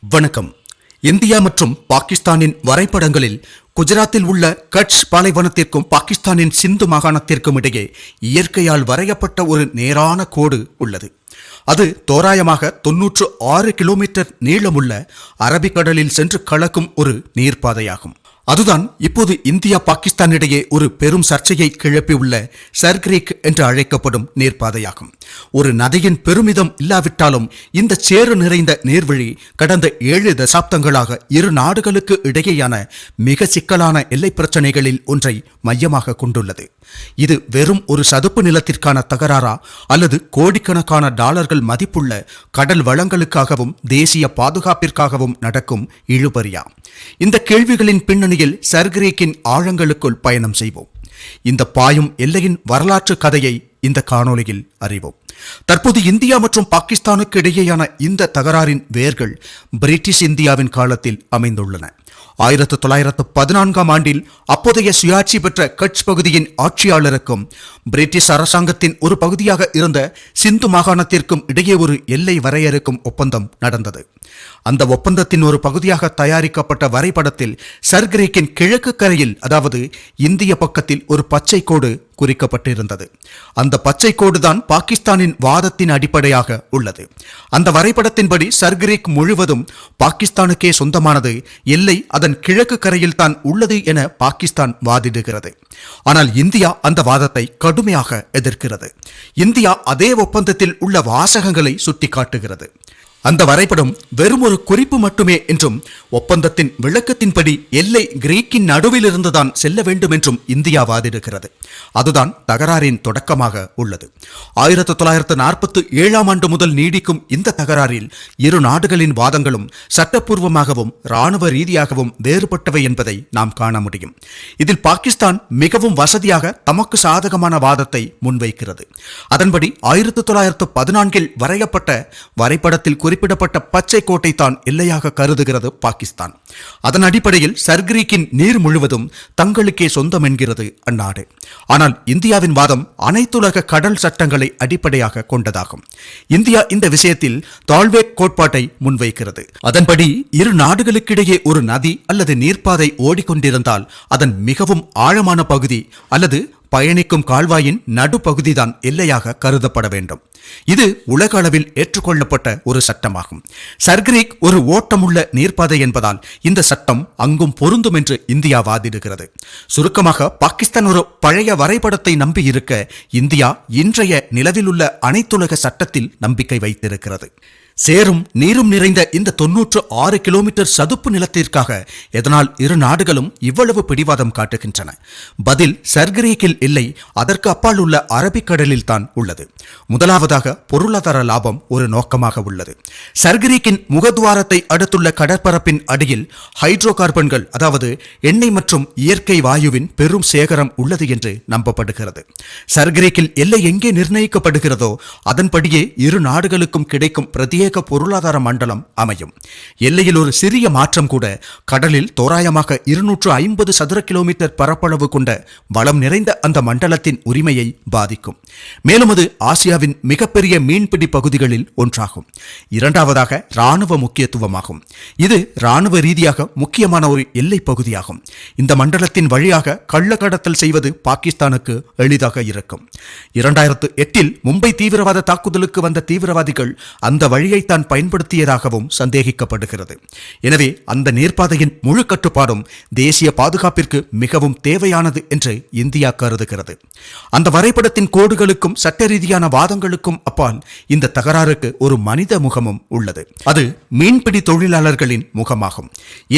வணக்கம். இந்தியா மற்றும் பாகிஸ்தானின் வரைபடங்களில் குஜராத்தில் உள்ள கட்ச் பாலைவனத்திற்கும் பாகிஸ்தானின் சிந்து மாகாணத்திற்கும் இடையே இயற்கையால் வரையப்பட்ட ஒரு நேரான கோடு உள்ளது. அது தோராயமாக தொன்னூற்று ஆறு கிலோமீட்டர் நீளமுள்ள அரபிக்கடலில் சென்று கலக்கும் ஒரு நீர்ப்பாதையாகும். அதுதான் இப்போது இந்தியா பாகிஸ்தான் இடையே ஒரு பெரும் சர்ச்சையை கிளப்பியுள்ள சர்க்ரீக் என்று அழைக்கப்படும் நீர்ப்பாதையாகும். ஒரு நதியின் பெருமிதம் இல்லாவிட்டாலும் இந்த சேறு நிறைந்த நீர்வழி கடந்த ஏழு தசாப்தங்களாக இரு நாடுகளுக்கு இடையேயான மிக சிக்கலான எல்லை பிரச்சனைகளில் ஒன்றை மையமாக கொண்டுள்ளது. இது வெறும் ஒரு சதுப்பு நிலத்திற்கான தகராறா அல்லது கோடிக்கணக்கான டாலர்கள் மதிப்புள்ள கடல் வளங்களுக்காகவும் தேசிய பாதுகாப்பிற்காகவும் நடக்கும் இழுபறியா? இந்த கேள்விகளின் பின்னணி பின்னணியில் சர்கிரேக்கின் ஆழங்களுக்குள் பயணம் செய்வோம். இந்த பாயும் எல்லையின் வரலாற்று கதையை இந்த காணொளியில் அறிவோம். தற்போது இந்தியா மற்றும் பாகிஸ்தானுக்கு இடையேயான இந்த தகராறின் வேர்கள் பிரிட்டிஷ் இந்தியாவின் காலத்தில் அமைந்துள்ளன. ஆயிரத்து தொள்ளாயிரத்து பதினான்காம் ஆண்டில் அப்போதைய சுயாட்சி பெற்ற கட்ச் பகுதியின் ஆட்சியாளருக்கும் பிரிட்டிஷ் அரசாங்கத்தின் ஒரு பகுதியாக இருந்த சிந்து மாகாணத்திற்கும் இடையே ஒரு எல்லை வரையறுக்கும் ஒப்பந்தம் நடந்தது. அந்த ஒப்பந்தத்தின் ஒரு பகுதியாக தயாரிக்கப்பட்ட வரைபடத்தில் சர்கிரேக்கின் கிழக்கு கரையில் அதாவது இந்திய பக்கத்தில் ஒரு பச்சை கோடு குறிக்கப்பட்டிருந்தது. அந்த பச்சை கோடுதான் பாகிஸ்தானின் வாதத்தின் அடிப்படையாக உள்ளது. அந்த வரைபடத்தின்படி சர்கிரேக் முழுவதும் பாகிஸ்தானுக்கே சொந்தமானது. எல்லை அதன் கிழக்கு கரையில் தான் உள்ளது என பாகிஸ்தான் வாதிடுகிறது. ஆனால் இந்தியா அந்த வாதத்தை கடுமையாக எதிர்க்கிறது. இந்தியா அதே ஒப்பந்தத்தில் உள்ள வாசகங்களை சுட்டிக்காட்டுகிறது. அந்த வரைபடம் வெறும் ஒரு குறிப்பு மட்டுமே என்றும் ஒப்பந்தத்தின் விளக்கத்தின்படி எல்லை கிரீக்கின் நடுவில் இருந்துதான் செல்ல வேண்டும் என்றும் இந்தியா வாதிடுகிறது அதுதான் தகராறின் தொடக்கமாக உள்ளது. ஆயிரத்தி தொள்ளாயிரத்து நாற்பத்தி ஏழாம் ஆண்டு முதல் நீடிக்கும் இந்த தகராறில் இரு நாடுகளின் வாதங்களும் சட்டப்பூர்வமாகவும் இராணுவ ரீதியாகவும் வேறுபட்டவை என்பதை நாம் காண முடியும். இதில் பாகிஸ்தான் மிகவும் வசதியாக தமக்கு சாதகமான வாதத்தை முன்வைக்கிறது. அதன்படி ஆயிரத்தி தொள்ளாயிரத்து பதினான்கில் வரையப்பட்ட வரைபடத்தில் குறிப்பிடப்பட்ட பச்சை கோட்டை தான் எல்லையாக கருதுகிறது பாகிஸ்தான். அதன் அடிப்படையில் சர்கிரீக்கின் நீர் முழுவதும் தங்களுக்கே சொந்தம் என்கிறது அந்நாடு. ஆனால் இந்தியாவின் வாதம் அனைத்துலக கடல் சட்டங்களை அடிப்படையாக கொண்டதாகும். இந்தியா இந்த விஷயத்தில் தாழ்வேக் கோட்பாட்டை முன்வைக்கிறது. அதன்படி இரு நாடுகளுக்கிடையே ஒரு நதி அல்லது நீர்ப்பாதை ஓடிக்கொண்டிருந்தால் அதன் மிகவும் ஆழமான பகுதி அல்லது பயணிக்கும் கால்வாயின் நடுப்பகுதிதான் எல்லையாக கருதப்பட வேண்டும். இது உலக அளவில் ஏற்றுக்கொள்ளப்பட்ட ஒரு சட்டமாகும். சர்கிரீக் ஒரு ஓட்டமுள்ள நீர்ப்பாதை என்பதால் இந்த சட்டம் அங்கும் பொருந்தும் என்று இந்தியா வாதிடுகிறது. சுருக்கமாக பாகிஸ்தான் ஒரு பழைய வரைபடத்தை நம்பி இருக்க இந்தியா இன்றைய நிலவிலுள்ள அனைத்துலக சட்டத்தில் நம்பிக்கை வைத்திருக்கிறது. சேரும் நீரும் நிறைந்த இந்த தொன்னூற்று ஆறு கிலோமீட்டர் சதுப்பு நிலத்திற்காக எதனால் இரு நாடுகளும் இவ்வளவு பிடிவாதம் காட்டுகின்றன? பதில் சர்கிரேக்கில் இல்லை அதற்கு அப்பால் உள்ள அரபிக்கடலில் தான் உள்ளது. முதலாவதாக பொருளாதார லாபம் ஒரு நோக்கமாக உள்ளது. சர்கிரேக்கின் முகத்வாரத்தை அடுத்துள்ள கடற்பரப்பின் அடியில் ஹைட்ரோ கார்பன்கள் அதாவது எண்ணெய் மற்றும் இயற்கை வாயுவின் பெரும் சேகரம் உள்ளது என்று நம்பப்படுகிறது. சர்கிரேக்கில் எல்லை எங்கே நிர்ணயிக்கப்படுகிறதோ அதன்படியே இரு நாடுகளுக்கும் கிடைக்கும் பிரத்யேக பிரத்யேக பொருளாதார மண்டலம் அமையும். எல்லையில் ஒரு சிறிய மாற்றம் கூட கடலில் தோராயமாக இருநூற்று ஐம்பது சதுர கிலோமீட்டர் பரப்பளவு கொண்ட வளம் நிறைந்த அந்த மண்டலத்தின் உரிமையை பாதிக்கும். மேலும் அது ஆசியாவின் மிகப்பெரிய மீன்பிடி பகுதிகளில் ஒன்றாகும். இரண்டாவதாக இராணுவ முக்கியத்துவமாகும். இது இராணுவ ரீதியாக முக்கியமான ஒரு எல்லை பகுதியாகும். இந்த மண்டலத்தின் வழியாக கள்ளக்கடத்தல் செய்வது பாகிஸ்தானுக்கு எளிதாக இருக்கும். இரண்டாயிரத்து எட்டில் மும்பை தீவிரவாத தாக்குதலுக்கு வந்த தீவிரவாதிகள் அந்த வழியை தான் பயன்படுத்தியதாகவும் சந்தேகிக்கப்படுகிறது. எனவே அந்த நீர்ப்பாதையின் முழு கட்டுப்பாடும் தேசிய பாதுகாப்பிற்கு மிகவும் தேவையானது என்று இந்தியா கருதுகிறது. அந்த வரைபடத்தின் கோடுகளுக்கும் சட்ட ரீதியான வாதங்களுக்கும் அப்பால் இந்த தகராறுக்கு ஒரு மனித முகமும் உள்ளது. அது மீன்பிடி தொழிலாளர்களின் முகமாகும்.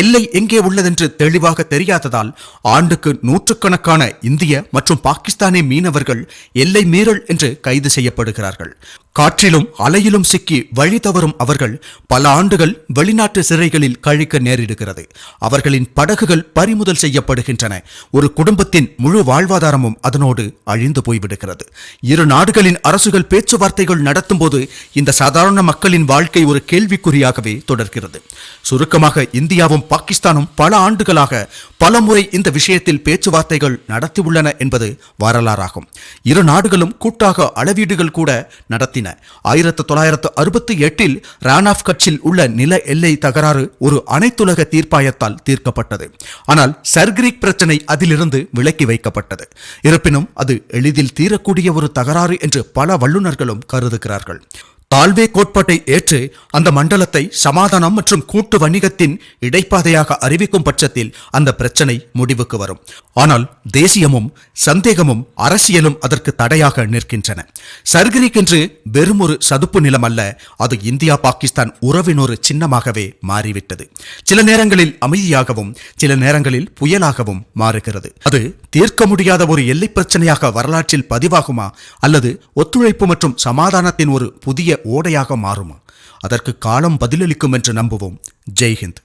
எல்லை எங்கே உள்ளதென்று தெளிவாக தெரியாததால் ஆண்டுக்கு நூற்றுக்கணக்கான இந்திய மற்றும் பாகிஸ்தானிய மீனவர்கள் எல்லை மீறல் என்று கைது செய்யப்படுகிறார்கள். காற்றிலும் அலையிலும் சிக்கி வழி வரும் அவர்கள் பல ஆண்டுகள் வெளிநாட்டு சிறைகளில் கழிக்க நேரிடுகிறது. அவர்களின் படகுகள் பறிமுதல் செய்யப்படுகின்றன. ஒரு குடும்பத்தின் முழு வாழ்வாதாரமும் அதனோடு அழிந்து போய்விடுகிறது. இரு நாடுகளின் அரசுகள் பேச்சுவார்த்தைகள் நடத்தும்போது இந்த சாதாரண மக்களின் வாழ்க்கை ஒரு கேள்விக்குறியாகவே தொடர்கிறது. சுருக்கமாக இந்தியாவும் பாகிஸ்தானும் பல ஆண்டுகளாக பல முறை இந்த விஷயத்தில் பேச்சுவார்த்தைகள் நடத்தியுள்ளன என்பது வரலாறாகும். இரு நாடுகளும் கூட்டாக அளவீடுகள் கூட நடத்தின. ஆயிரத்து தொள்ளாயிரத்து அறுபத்தி எட்டு எட்டில் ரானாஃப் கட்சில் உள்ள நில எல்லை தகராறு ஒரு அனைத்துலக தீர்ப்பாயத்தால் தீர்க்கப்பட்டது. ஆனால் சர்கிரிக் பிரச்சனை அதிலிருந்து விலக்கி வைக்கப்பட்டது. இருப்பினும் அது எளிதில் தீரக்கூடிய ஒரு தகராறு என்று பல வல்லுநர்களும் கருதுகிறார்கள். தாழ்வே கோட்பாட்டை ஏற்று அந்த மண்டலத்தை சமாதானம் மற்றும் கூட்டு வணிகத்தின் இடைப்பாதையாக அறிவிக்கும் பட்சத்தில் அந்த பிரச்சனை முடிவுக்கு வரும். ஆனால் தேசியமும் சந்தேகமும் அரசியலும் அதற்கு தடையாக நிற்கின்றன. சர்கிரிக் என்று வெறும் ஒரு சதுப்பு நிலம் அல்ல அது இந்தியா பாகிஸ்தான் உறவின் ஒரு சின்னமாகவே மாறிவிட்டது. சில நேரங்களில் அமைதியாகவும் சில நேரங்களில் புயலாகவும் மாறுகிறது. அது தீர்க்க முடியாத ஒரு எல்லை பிரச்சனையாக வரலாற்றில் பதிவாகுமா அல்லது ஒத்துழைப்பு மற்றும் சமாதானத்தின் ஒரு புதிய ஓடையாக மாறுமா? அதற்கு காலம் பதிலளிக்கும் என்று நம்புவோம். ஜெய்ஹிந்த்.